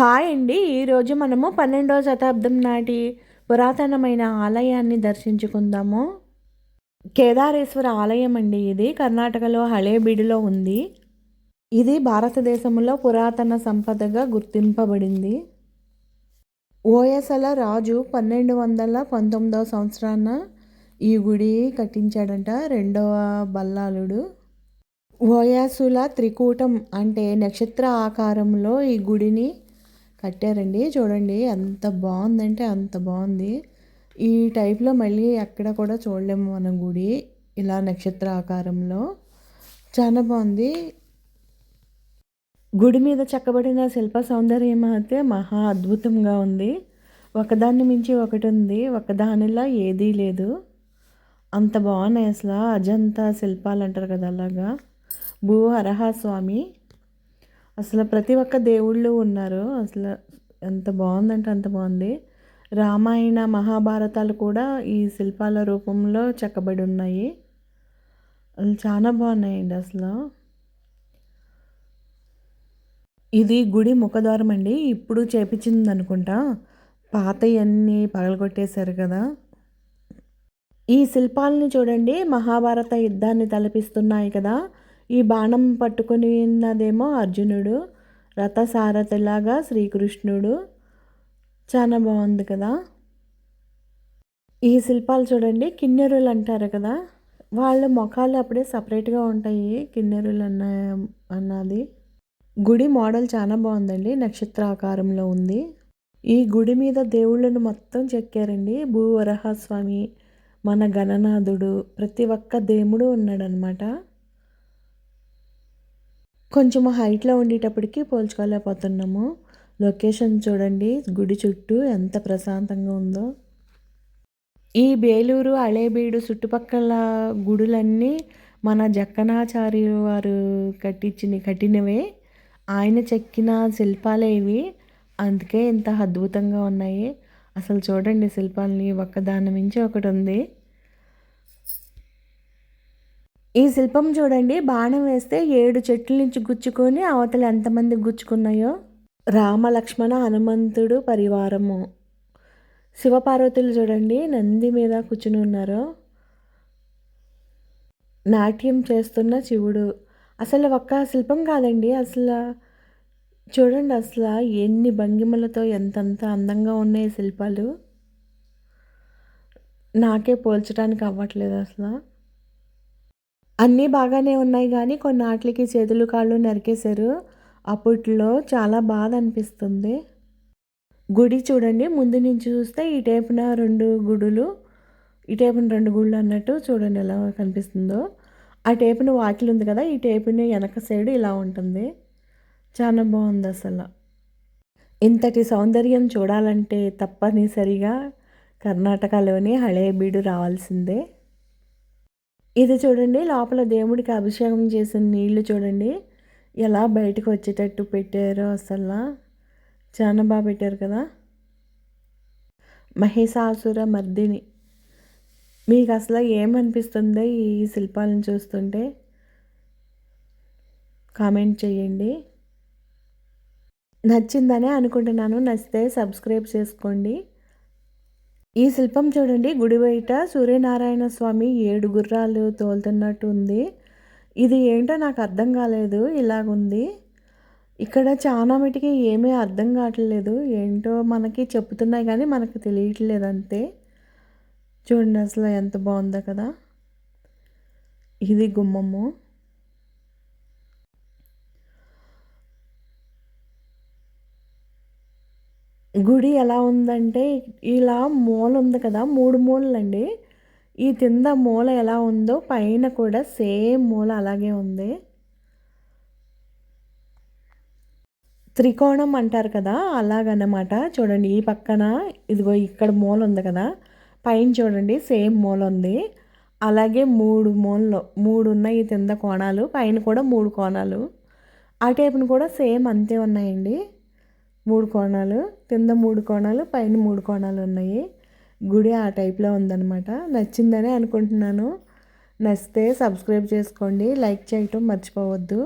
Hi అండి. ఈరోజు మనము పన్నెండవ శతాబ్దం నాటి పురాతనమైన ఆలయాన్ని దర్శించుకుందాము. కేదారేశ్వర ఆలయం అండి ఇది. కర్ణాటకలో హళేబీడులో ఉంది. ఇది భారతదేశంలో పురాతన సంపదగా గుర్తింపబడింది. ఓయసల రాజు పన్నెండు వందల పంతొమ్మిదవ సంవత్సరాన ఈ గుడి కట్టించాడంట. రెండవ బల్లాలుడు. ఓయాసుల త్రికూటం అంటే నక్షత్ర ఆకారంలో ఈ గుడిని కట్టారండి. చూడండి ఎంత బాగుందంటే అంత బాగుంది. ఈ టైప్లో మళ్ళీ ఎక్కడ కూడా చూడలేము మన గుడి ఇలా నక్షత్ర ఆకారంలో చాలా బాగుంది. గుడి మీద చెక్కబడిన శిల్ప సౌందర్యం అయితే మహా అద్భుతంగా ఉంది. ఒకదాన్ని మించి ఒకటి ఉంది. ఒకదానిలా ఏదీ లేదు. అంత బాగున్నాయి అసలు. అజంతా శిల్పాలు అంటారు కదా అలాగా. భూ అరహ స్వామి. అసలు ప్రతి ఒక్క దేవుళ్ళు ఉన్నారు. అసలు ఎంత బాగుందంటే అంత బాగుంది. రామాయణ మహాభారతాలు కూడా ఈ శిల్పాల రూపంలో చెక్కబడి ఉన్నాయి. చాలా బాగున్నాయండి అసలు. ఇది గుడి ముఖద్వారం అండి. ఇప్పుడు చేపించింది అనుకుంటా. పాతయన్నీ పగలగొట్టేశారు కదా. ఈ శిల్పాలని చూడండి. మహాభారత యుద్ధాన్ని తలపిస్తున్నాయి కదా. ఈ బాణం పట్టుకుని ఉన్నదేమో అర్జునుడు. రథసారథిలాగా శ్రీకృష్ణుడు. చాలా బాగుంది కదా. ఈ శిల్పాలు చూడండి కిన్నెరులు అంటారు కదా. వాళ్ళ ముఖాలు అప్పుడే సపరేట్గా ఉంటాయి కిన్నెరులు అన్న అన్నది. గుడి మోడల్ చాలా బాగుందండి నక్షత్ర ఆకారంలో ఉంది. ఈ గుడి మీద దేవుళ్ళను మొత్తం చెక్కారండి. భూవరహస్వామి మన గణనాథుడు ప్రతి ఒక్క దేవుడు ఉన్నాడనమాట కొంచెం హైట్లో ఉండేటప్పటికి పోల్చుకోలేకపోతున్నాము. లొకేషన్ చూడండి. గుడి చుట్టూ ఎంత ప్రశాంతంగా ఉందో. ఈ బేలూరు అళేబీడు చుట్టుపక్కల గుడులన్నీ మన జక్కనాచారి వారు కట్టించిన కట్టినవే. ఆయన చెక్కిన శిల్పాలే ఇవి. అందుకే ఇంత అద్భుతంగా ఉన్నాయి. అసలు చూడండి శిల్పాలని ఒక్కదాని మించి ఒకటి ఉంది. ఈ శిల్పం చూడండి బాణం వేస్తే ఏడు చెట్ల నుంచి గుచ్చుకొని అవతల ఎంతమంది గుచ్చుకున్నాయో. రామ లక్ష్మణ హనుమంతుడు పరివారము. శివపార్వతులు చూడండి నంది మీద కూర్చుని ఉన్నారు. నాట్యం చేస్తున్న శివుడు. అసలు ఒక్క శిల్పం కాదండి అసలు చూడండి అసలు ఎన్ని భంగిమలతో ఎంతంత అందంగా ఉన్నాయి శిల్పాలు. నాకే పోల్చడానికి అవ్వట్లేదు అసలు. అన్నీ బాగానే ఉన్నాయి కానీ కొన్ని ఆటలకి చేతులు కాళ్ళు నరికేశారు. అప్పట్లో చాలా బాధ అనిపిస్తుంది. గుడి చూడండి. ముందు నుంచి చూస్తే ఈ టైపున రెండు గుడులు ఈ టైపున రెండు గుళ్ళు అన్నట్టు చూడండి ఎలా కనిపిస్తుందో. ఆ టైపున వాకిలు ఉంది కదా ఈ టైపుని వెనక సైడ్ ఇలా ఉంటుంది. చాలా బాగుంది అసలు. ఇంతటి సౌందర్యం చూడాలంటే తప్పనిసరిగా కర్ణాటకలోని హళేబీడు రావాల్సిందే. ఇది చూడండి లోపల దేవుడికి అభిషేకం చేసిన నీళ్ళు చూడండి. ఎలా బయటకు వచ్చేటట్టు పెట్టారో అసలు. చాలా బాగా పెట్టారు కదా. మహిషాసుర మర్దిని. మీకు అసలు ఏమనిపిస్తుందో ఈ శిల్పాలను చూస్తుంటే కామెంట్ చేయండి. నచ్చిందనే అనుకుంటున్నాను. నచ్చితే సబ్స్క్రైబ్ చేసుకోండి. ఈ శిల్పం చూడండి. గుడి బయట సూర్యనారాయణ స్వామి ఏడు గుర్రాలు తోలుతున్నట్టు ఉంది ఇది ఏంటో నాకు అర్థం కాలేదు. ఇలాగుంది. ఇక్కడ చాలా మటుకి ఏమీ అర్థం కావట్లేదు. ఏంటో మనకి చెప్తున్నాయి కానీ మనకు తెలియట్లేదు అంతే. చూడండి అసలు ఎంత బాగుందో కదా. ఇది గుమ్మము. గుడి ఎలా ఉందంటే ఇలా మూల ఉంది కదా మూడు మూలలండి ఈ కింద మూల ఎలా ఉందో పైన కూడా సేమ్ మూల అలాగే ఉంది. త్రికోణం అంటారు కదా అలాగన్నమాట. చూడండి ఈ పక్కన ఇదిగో ఇక్కడ మూల ఉంది కదా పైన చూడండి సేమ్ మూల ఉంది. అలాగే మూడు మూలలో మూడు ఉన్నాయి కింద కోణాలు పైన కూడా మూడు కోణాలు. ఆ టైపును కూడా సేమ్ అంతే ఉన్నాయండి. మూడు కోణాలు కింద మూడు కోణాలు పైన మూడు కోణాలు ఉన్నాయి. గుడి ఆ టైప్లో ఉందన్నమాట. నచ్చిందని అనుకుంటున్నాను. నచ్చితే సబ్స్క్రైబ్ చేసుకోండి. లైక్ చేయటం మర్చిపోవద్దు.